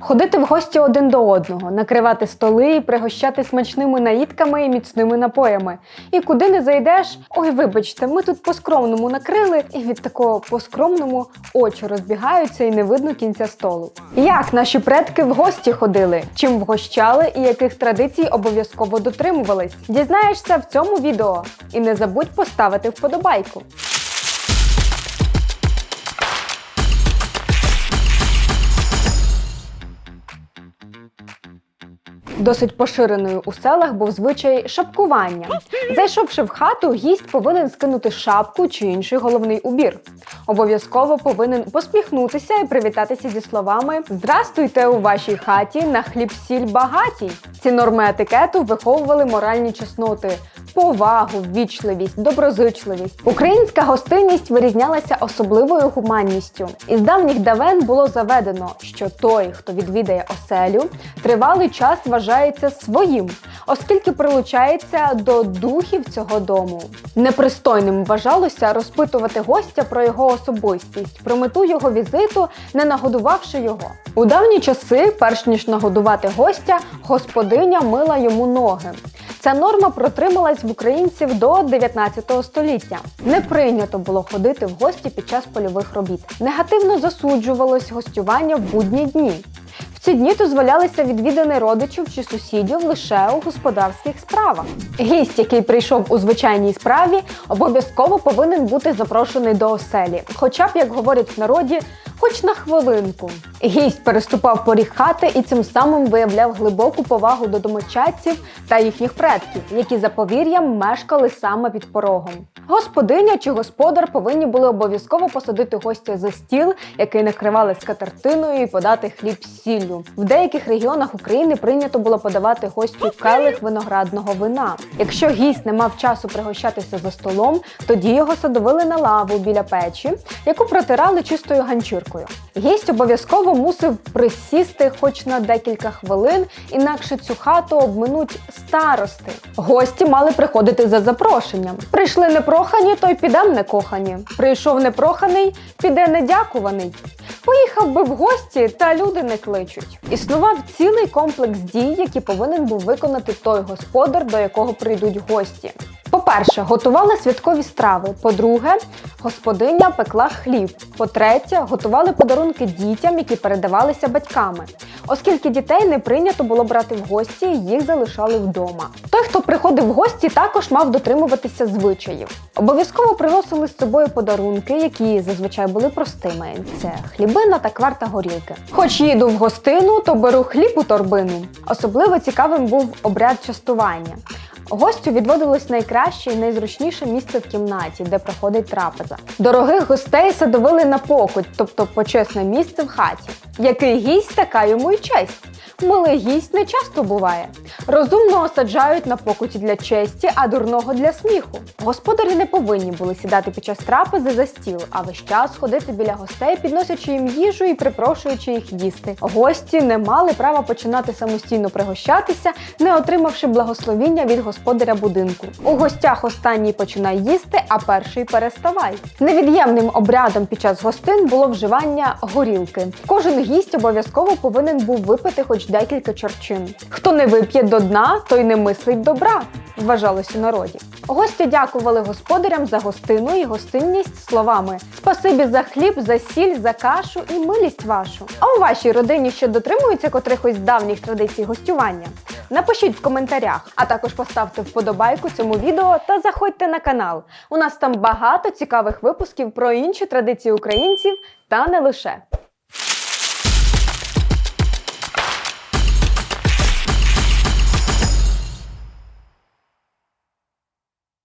Ходити в гості один до одного, накривати столи, пригощати смачними наїдками і міцними напоями. І куди не зайдеш, ой, вибачте, ми тут по-скромному накрили, і від такого по-скромному очі розбігаються і не видно кінця столу. Як наші предки в гості ходили, чим вгощали і яких традицій обов'язково дотримувались? Дізнаєшся в цьому відео. І не забудь поставити вподобайку. Досить поширеною у селах був звичай шапкування. Зайшовши в хату, гість повинен скинути шапку чи інший головний убір. Обов'язково повинен посміхнутися і привітатися зі словами Здрастуйте у вашій хаті на хліб сіль багатій. Ці норми етикету виховували моральні чесноти, повагу, ввічливість, доброзичливість. Українська гостинність вирізнялася особливою гуманністю. Із давніх давен було заведено, що той, хто відвідає оселю, тривалий час вважається своїм, оскільки прилучається до духів цього дому. Непристойним вважалося розпитувати гостя про його особистість, про мету його візиту, не нагодувавши його. У давні часи, перш ніж нагодувати гостя, господиня мила йому ноги. Ця норма протрималась в українців до 19 століття. Не прийнято було ходити в гості під час польових робіт. Негативно засуджувалось гостювання в будні дні. Ці дні дозволялися відвідини родичів чи сусідів лише у господарських справах. Гість, який прийшов у звичайній справі, обов'язково повинен бути запрошений до оселі, хоча б, як говорять в народі, хоч на хвилинку. Гість переступав поріг хати і цим самим виявляв глибоку повагу до домочадців та їхніх предків, які за повір'ям мешкали саме під порогом. Господиня чи господар повинні були обов'язково посадити гостя за стіл, який накривали скатертиною, і подати хліб сіллю. В деяких регіонах України прийнято було подавати гостю келих виноградного вина. Якщо гість не мав часу пригощатися за столом, тоді його садовили на лаву біля печі, яку протирали чистою ганчіркою. Гість обов'язково мусив присісти хоч на декілька хвилин, інакше цю хату обминуть старости. Гості мали приходити за запрошенням. Прийшли непрохані, то й підем некохані. Прийшов непроханий, піде недякуваний. Поїхав би в гості, та люди не кличуть. Існував цілий комплекс дій, які повинен був виконати той господар, до якого прийдуть гості. По-перше, готували святкові страви. По-друге, господиня пекла хліб. По-третє, готували подарунки дітям, які передавалися батьками. Оскільки дітей не прийнято було брати в гості, їх залишали вдома. Той, хто приходив в гості, також мав дотримуватися звичаїв. Обов'язково приносили з собою подарунки, які зазвичай були простими. Це хлібина та кварта горілки. Хоч їду в гостину, то беру хліб у торбину. Особливо цікавим був обряд частування. Гостю відводилось найкраще і найзручніше місце в кімнаті, де проходить трапеза. Дорогих гостей садовили на покуть, тобто почесне місце в хаті. Який гість, така йому й честь. Милий гість не часто буває. Розумно осаджають на покуті для честі, а дурного для сміху. Господарі не повинні були сідати під час трапези за стіл, а весь час ходити біля гостей, підносячи їм їжу і припрошуючи їх їсти. Гості не мали права починати самостійно пригощатися, не отримавши благословіння від господаря будинку. У гостях останній починай їсти, а перший переставай. Невід'ємним обрядом під час гостин було вживання горілки. Кожен гість обов'язково повинен був випити хоч декілька чорчин. Хто не вип'є до дна, той не мислить добра, вважалось у народі. Гості дякували господарям за гостину і гостинність словами Спасибі за хліб, за сіль, за кашу і милість вашу. А у вашій родині ще дотримуються котрихось давніх традицій гостювання? Напишіть в коментарях, а також поставте вподобайку цьому відео та заходьте на канал. У нас там багато цікавих випусків про інші традиції українців та не лише.